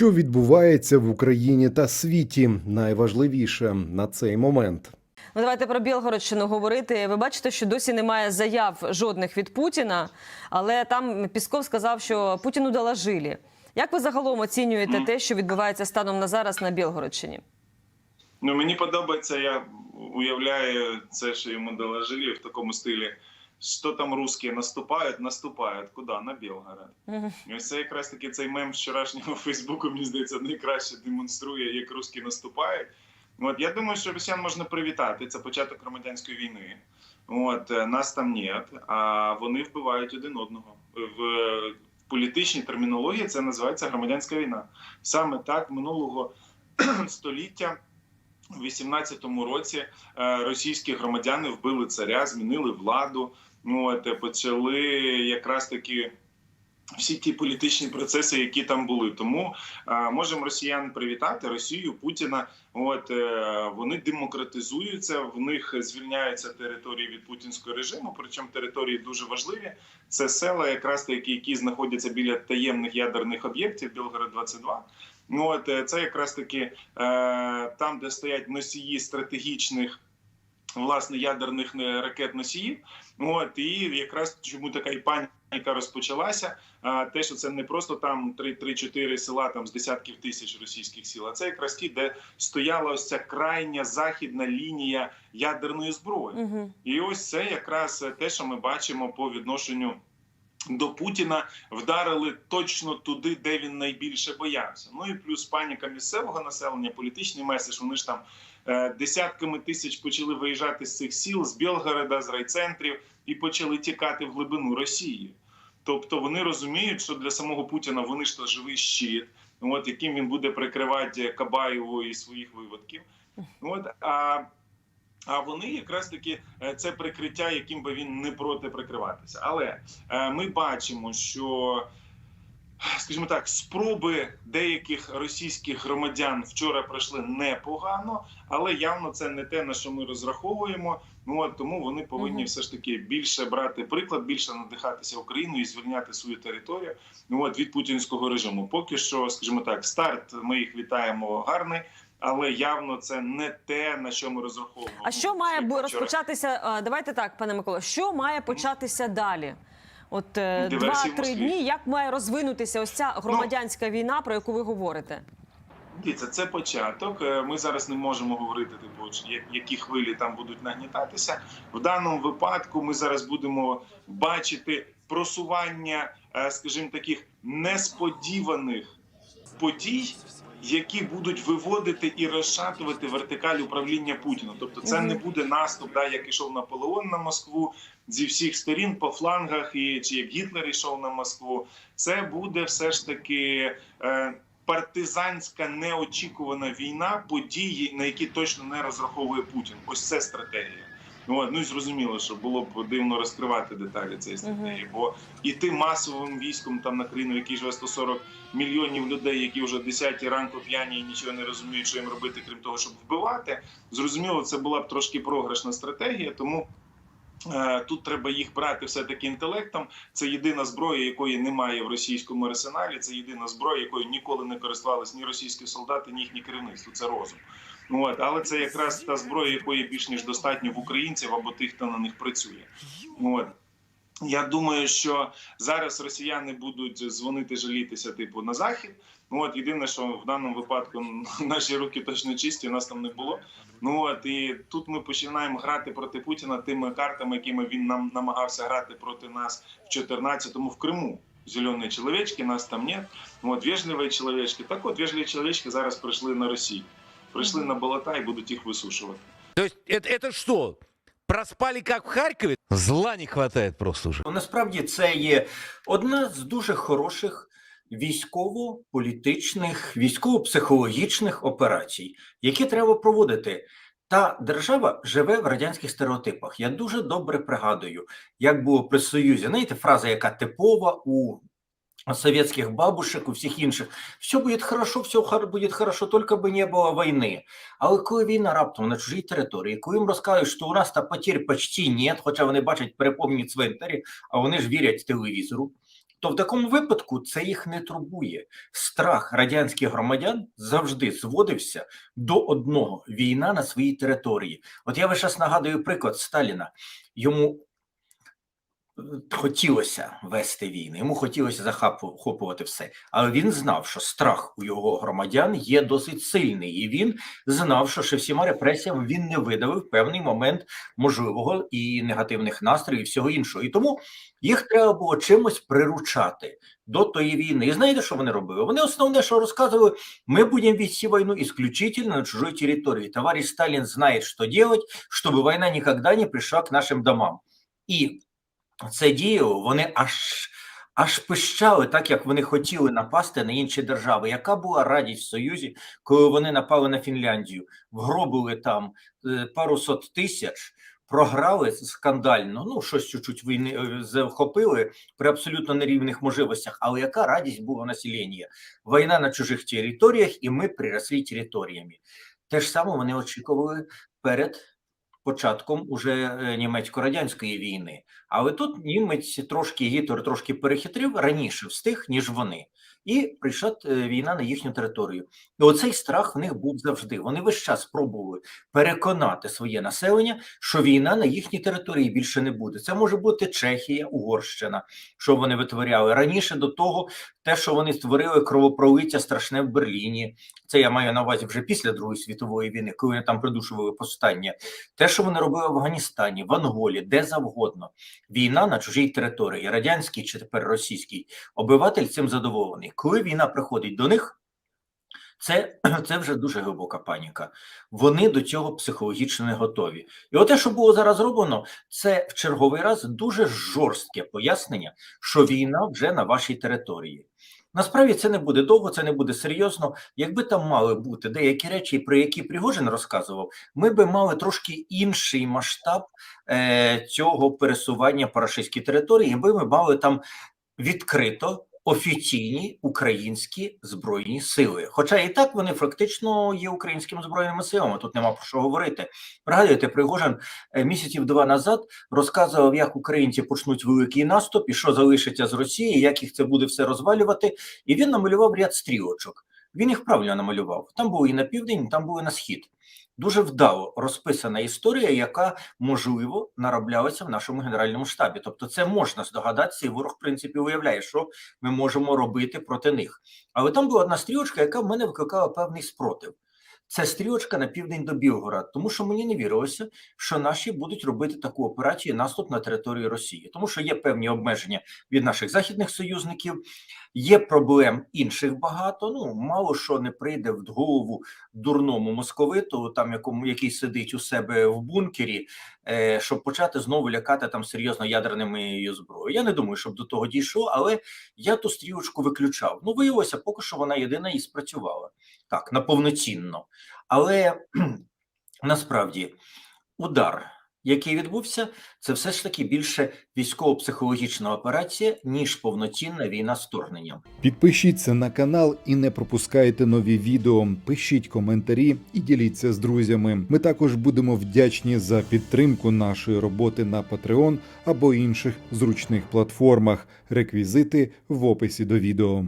Що відбувається в Україні та світі, найважливіше на цей момент. Ну, давайте про Білгородщину говорити. Ви бачите, що досі немає заяв жодних від Путіна, але там Пісков сказав, що Путіну доложили. Як ви загалом оцінюєте те, що відбувається станом на зараз на Білгородщині? Ну мені подобається, я уявляю це, що йому доложили в такому стилі. Що там русські наступають, наступають. Куди? На Білгород. І ось це якраз таки цей мем вчорашнього Фейсбуку, мені здається, найкраще демонструє, як русські наступають. От я думаю, що росіян можна привітати. Це початок громадянської війни. От е, нас там нет, а вони вбивають один одного. В політичній термінології це називається громадянська війна. Саме так минулого століття. У 18-му році е, російські громадяни вбили царя, змінили владу. Ну от е, почали якраз таки всі ті політичні процеси, які там були. Тому е, можемо росіян привітати Росію, Путіна. От е, вони демократизуються, в них звільняються території від путінського режиму. Причому території дуже важливі. Це села, якраз такі, які знаходяться біля таємних ядерних об'єктів Білгород 22 Ну от е, це якраз таки е, там, де стоять носії стратегічних. Власне, ядерних ракет носіїв, от і якраз чому така і паніка розпочалася. А те, що це не просто там 3-4 села там з десятків тисяч російських сіл, а це якраз ті, де стояла ось ця крайня західна лінія ядерної зброї. Угу. І ось це якраз те, що ми бачимо по відношенню до Путіна, вдарили точно туди, де він найбільше боявся. Ну і плюс паніка місцевого населення, політичний меседж. Вони ж там десятками тисяч почали виїжджати з цих сіл, з Білгорода, з райцентрів і почали тікати в глибину Росії. Тобто вони розуміють, що для самого Путіна вони ж то живий щит, от яким він буде прикривати Кабаєву і своїх виводків. От а а вони якраз таки е, це прикриття, яким би він не проти прикриватися. Але е, ми бачимо, що, скажімо так, спроби деяких російських громадян вчора пройшли непогано, але явно це не те, на що ми розраховуємо. Ну от тому вони повинні все ж таки більше брати приклад, більше надихатися Україною і звільняти свою територію. Ну от від путінського режиму. Поки що, скажімо так, старт ми їх вітаємо гарний. Але явно це не те, на що ми розраховуємо. А що має розпочатися? Давайте так, пане Миколо, що має початися далі? От е, в два-три дні. Як має розвинутися ось ця громадянська війна, про яку ви говорите? Дивіться, це початок. Е, Ми зараз не можемо говорити, типу, які хвилі там будуть нагнітатися. В даному випадку ми зараз будемо бачити просування, е, скажімо, таких несподіваних подій, які будуть виводити і розшатувати вертикаль управління Путіна. Тобто, це не буде наступ, да, як ішов Наполеон на Москву зі всіх сторін по флангах, і чи як Гітлер йшов на Москву. Це буде все ж таки. Е, партизанська неочікувана війна, події, на які точно не розраховує Путін. Ось це стратегія. Ну, от, ну і зрозуміло, що було б дивно розкривати деталі цієї стратегії, бо іти масовим військом там на країну, в якій живе 140 мільйонів людей, які вже 10 ранку п'яні і нічого не розуміють, що їм робити, крім того, щоб вбивати. Зрозуміло, це була б трошки програшна стратегія, тому. е, Тут треба їх брати все таки інтелектом. Це єдина зброя, якої немає в російському арсеналі. Це єдина зброя, якою ніколи не користувалися ні російські солдати, ні їхні керівництво. Це розум. Ну, От, але це якраз та зброя, якої більш ніж достатньо в українців або тих, хто на них працює. От. Я думаю, що зараз росіяни будуть дзвонити, жалітися, типу, на захід. Ну от єдине, що в даному випадку наші руки точно чисті, нас там не було. Ну от і тут ми починаємо грати проти Путіна тими картами, якими він нам намагався грати проти нас в 14-му в Криму. Зелені чоловічки, нас там нет. От вежливі чоловічки. Так от вежливі чоловічки зараз прийшли на Росію. Прийшли на болота і будуть їх висушувати. То есть это, это что? Проспали как в Харькове? Зла не хватает просто уже. Ну, Насправді це є одна з дуже хороших військово-політичних, військово-психологічних операцій, які треба проводити. Та держава живе в радянських стереотипах. Я дуже добре пригадую, як було при Союзі. Знаєте, фраза, яка типова у советских бабушек, у всіх інших. Все буде хорошо, все хар- буде хорошо, тільки би не було війни. Але коли війна раптом на чужій території, коли їм розказують, що у нас та потерь почти нет, хоча вони бачать переповнені цвинтарі, а вони ж вірять телевізору, то в такому випадку це їх не турбує. Страх радянських громадян завжди зводився до одного: війна на своїй території. От я весь час нагадую приклад Сталіна. Йому хотілося вести війни, йому хотілося захоплювати все. Але він знав, що страх у його громадян є досить сильний, і він знав, що ще всіма репресіями він не видавив певний момент можливого і негативних настроїв, і всього іншого. І тому їх треба було чимось приручати до тої війни. І знаєте, що вони робили? Вони основне, що розказували, ми будемо вести війну исключительно на чужой території. Товарищ Сталин знає, що делать, щоб війна ніколи не прийшла к нашим домам. І це діяло, вони аж. Аж пищали, так як вони хотіли напасти на інші держави. Яка була радість в Союзі, коли вони напали на Фінляндію, вгробили там е, пару сот тисяч, програли скандально, ну щось чуть-чуть війни е, захопили при абсолютно нерівних можливостях. Але яка радість була населення? Війна на чужих територіях, і ми приросли територіями. Те ж саме вони очікували перед початком уже е, німецько-радянської війни. Але тут німець трошки Гітлер трошки перехитрив раніше встиг, ніж вони, і прийшла е, війна на їхню територію. І оцей страх в них був завжди. Вони весь час пробували переконати своє населення, що війна на їхній території більше не буде. Це може бути Чехія, Угорщина, що вони витворяли раніше до того, те, що вони створили кровопролиття страшне в Берліні. Це я маю на увазі вже після Другої світової війни, коли вони там придушували повстання. Те, що вони робили в Афганістані, в Анголі, де завгодно. Війна на чужій території, радянській чи тепер російській, обиватель цим задоволений. Коли війна приходить до них, це, це вже дуже глибока паніка. Вони до цього психологічно не готові. І от те, що було зараз зроблено, це в черговий раз дуже жорстке пояснення, що війна вже на вашій території. Насправді це не буде довго, це не буде серйозно. Якби там мали бути деякі речі, про які Пригожин розказував, ми би мали трошки інший масштаб е, цього пересування по рашистській території, якби ми мали там відкрито офіційні українські збройні сили. Хоча і так вони фактично є українськими збройними силами. Тут нема про що говорити. Пригадуєте, Пригожин е, місяців два назад розказував, як українці почнуть великий наступ і що залишиться з Росії, як їх це буде все розвалювати. І він намалював ряд стрілочок. Він їх правильно намалював. Там було і на південь, там було і на схід. Дуже вдало розписана історія, яка можливо нароблялася в нашому генеральному штабі. Тобто, це можна здогадатися, і ворог, в принципі, уявляє, що ми можемо робити проти них. Але там була одна стрілочка, яка в мене викликала певний спротив. Це стрілочка на південь до Білгорода, тому що мені не вірилося, що наші будуть робити таку операцію наступ на територію Росії, тому що є певні обмеження від наших західних союзників, є проблем інших багато. Ну мало що не прийде в голову дурному московиту, там якому який сидить у себе в бункері, е, щоб почати знову лякати там серйозно ядерними зброєю. Я не думаю, щоб до того дійшло, але я ту стрілочку виключав. Ну виявилося, поки що вона єдина і спрацювала так на повноцінно. Але насправді удар, який відбувся, це все ж таки більше військово-психологічна операція, ніж повноцінна війна з вторгненням. Підпишіться на канал і не пропускайте нові відео. Пишіть коментарі і діліться з друзями. Ми також будемо вдячні за підтримку нашої роботи на Patreon або інших зручних платформах. Реквізити в описі до відео.